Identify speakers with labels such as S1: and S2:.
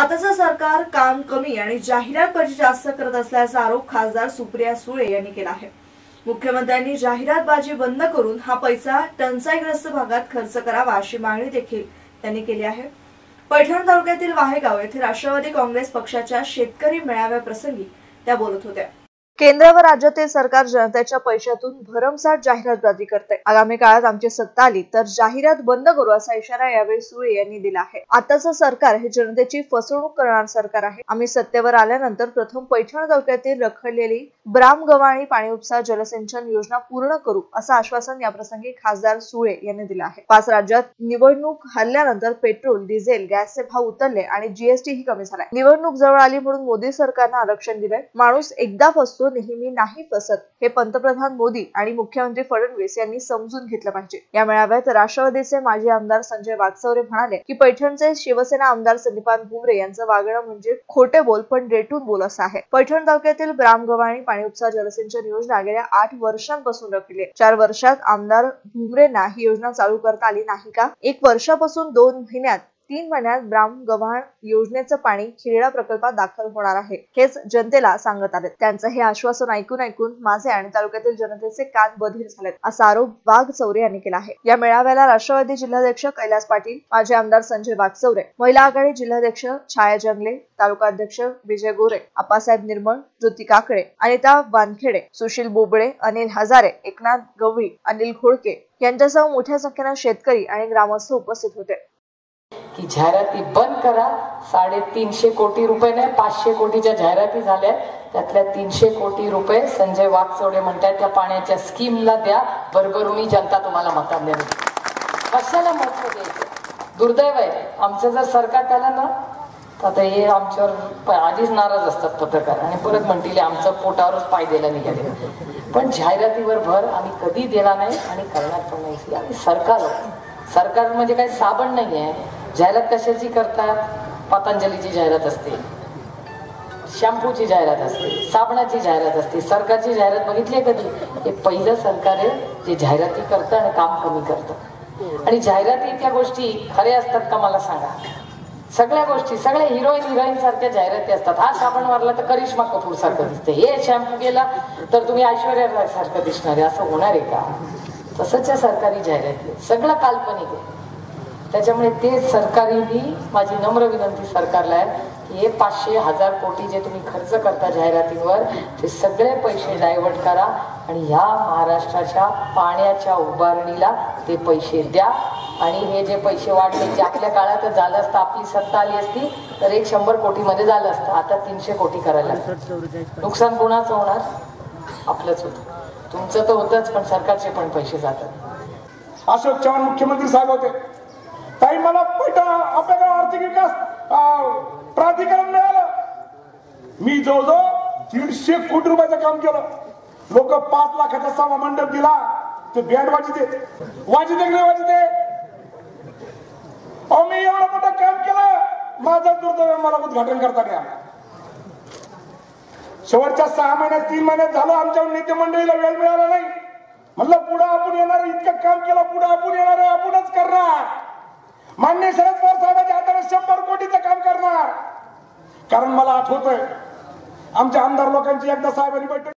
S1: आताचं सरकार काम कमी आणि जाहिरात बजेट जास्त करत असल्याचा आरोप खासदार सुप्रिया सुळे यांनी केला आहे. मुख्यमंत्र्यांनी जाहिरातबाजी बंद करून हा पैसा टंचाईग्रस्त भागात खर्च करावा अशी मागणी देखील त्यांनी केली आहे. पैठण तालुक्यातील वाहेगाव येथे राष्ट्रवादी काँग्रेस पक्षाच्या शेतकरी मेळाव्याप्रसंगी त्या बोलत होत्या. केंद्र व राज्यातील सरकार जनतेच्या पैशातून भरमसाठ जाहिरातबाजी करते. आगामी काळात आमची सत्ता आली तर जाहिरात बंद करू असा इशारा यावेळी सुळे यांनी दिला आहे. आताचं सरकार हे जनतेची फसवणूक करणार सरकार आहे. आम्ही सत्तेवर आल्यानंतर प्रथम पैठण तालुक्यातील रखडलेली ब्राम गव्हाणी पाणी उपसा जलसिंचन योजना पूर्ण करू असं आश्वासन याप्रसंगी खासदार सुळे यांनी दिलं आहे. पाच राज्यात निवडणूक हल्ल्यानंतर पेट्रोल डिझेल गॅसचे भाव उतरले आणि जीएसटी ही कमी झालाय. निवडणूक जवळ आली म्हणून मोदी सरकारनं आरक्षण दिलंय. माणूस एकदा फसतो नेहमी नाही फसत हे पंतप्रधान मोदी आणि मुख्यमंत्री फडणवीस यांनी समजून घेतलं पाहिजे. या मेळाव्यात राष्ट्रवादीचे माजी आमदार संजय वागचौरे म्हणाले की पैठणचे शिवसेना आमदार संदीपान भुमरे यांचं वागणं म्हणजे खोटे बोल पण रेटून बोल असं आहे. पैठण तालुक्यातील ग्रामगव्हाणी पाणी उपसा जलसिंचन योजना गेल्या आठ वर्षांपासून रखली चार वर्षात आमदार भुमरेंना ही योजना चालू करता आली नाही का? एक वर्षापासून दोन महिन्यात तीन महिन्यात ब्राम गव्हाण योजनेचं पाणी खेळा प्रकल्पात दाखल होणार आहे हेच जनतेला सांगत आले त्यांचं हे आश्वासन ऐकून ऐकून माझे आणि तालुक्यातील जनतेचे कान बधीर झालेत असा आरोप वाघ चौरे यांनी केला आहे. या मेळाव्याला राष्ट्रवादी जिल्हाध्यक्ष कैलास पाटील माजी आमदार संजय वाघचौरे महिला आघाडी जिल्हाध्यक्ष छाया जंगले तालुका अध्यक्ष विजय गोरे आप्पासाहेब निर्मळ ज्योती काकडे अनिता वानखेडे सुशील बोबडे अनिल हजारे एकनाथ गवळी अनिल घोडके यांच्यासह मोठ्या संख्येनं शेतकरी आणि ग्रामस्थ उपस्थित होते.
S2: की जाहिराती बंद करा. साडेतीनशे कोटी रुपये नाही पाचशे कोटीच्या जाहिराती झाल्या. त्यातल्या तीनशे कोटी रुपये संजय वाघचोडे म्हणतात त्या पाण्याच्या स्कीमला द्या. भरभरुणी जनता तुम्हाला मतांनी कशाला महत्त्व द्यायचं? दुर्दैव आहे. आमचं जर सरकार त्याला ना तर आता हे आमच्यावर प- आधीच नाराज असतात पत्रकार. आणि परत म्हणतील आमचं पोटावरच पाय द्यायला निघाले. पण जाहिरातीवर भर आम्ही कधी दिला नाही आणि करणार पण नाही. आम्ही सरकार सरकार म्हणजे काही साबण नाही आहे जाहिरात कशाची करतात? पतंजलीची जाहिरात असते. शॅम्पूची जाहिरात असते. साबणाची जाहिरात असते. सरकारची जाहिरात बघितली आहे कधी? हे पहिलं सरकार आहे जे जाहिराती करतं आणि काम कमी करतं. आणि जाहिराती इतक्या गोष्टी खऱ्या असतात का मला सांगा? सगळ्या गोष्टी सगळ्या हिरोईन हिरोईन सारख्या जाहिराती असतात. हा साबण मारला तर करिश्मा कपूर सारखं दिसते हे शॅम्पू गेला तर तुम्ही ऐश्वर्या राय सारखं दिसणार आहे. असं होणार आहे का? तसंच या सरकारी जाहिराती सगळं काल्पनिक आहे. त्याच्यामुळे ते सरकारी माझी नम्र विनंती सरकारला आहे की हे पाचशे हजार कोटी जे तुम्ही खर्च करता जाहिरातींवर ते सगळे पैसे डायव्हर्ट करा आणि ह्या महाराष्ट्राच्या पाण्याच्या उभारणीला ते पैसे द्या. आणि हे जे पैसे वाढले जे आपल्या काळात झालं असतं आपली सत्ता आली असती तर एक शंभर कोटीमध्ये झालं असतं. आता तीनशे कोटी करायला नुकसान कोणाचं होणार? आपलंच होतं. तुमचं तर होतंच पण सरकारचे पण पैसे जातात.
S3: अशोक चव्हाण मुख्यमंत्री साहेब होते. ताई मला पैठण आर्थिक विकास प्राधिकरण मिळालं. मी जवळजवळ दीडशे कोटी रुपयाचं काम केलं. लोक पाच लाखाचा सभा मंडप दिला. ते बँड वाजते. वाजते की वाजते? अहो मी एवढं मोठं काम केलं. माझं दुर्दैव मला उद्घाटन करता द्या शेवटच्या सहा महिन्यात तीन महिन्यात झालं. आमच्या नेते मंडळीला वेळ मिळाला नाही. म्हणलं पुढे आपण येणार इतकं काम केलं पुढे आपण येणार आहे. आपणच करणार. मान्य शरद पवार साहेबांच्या हाताने शंभर कोटीचं काम करणार. कारण मला आठवतंय आमच्या आमदार लोकांची एकदा साहेबांनी बैठक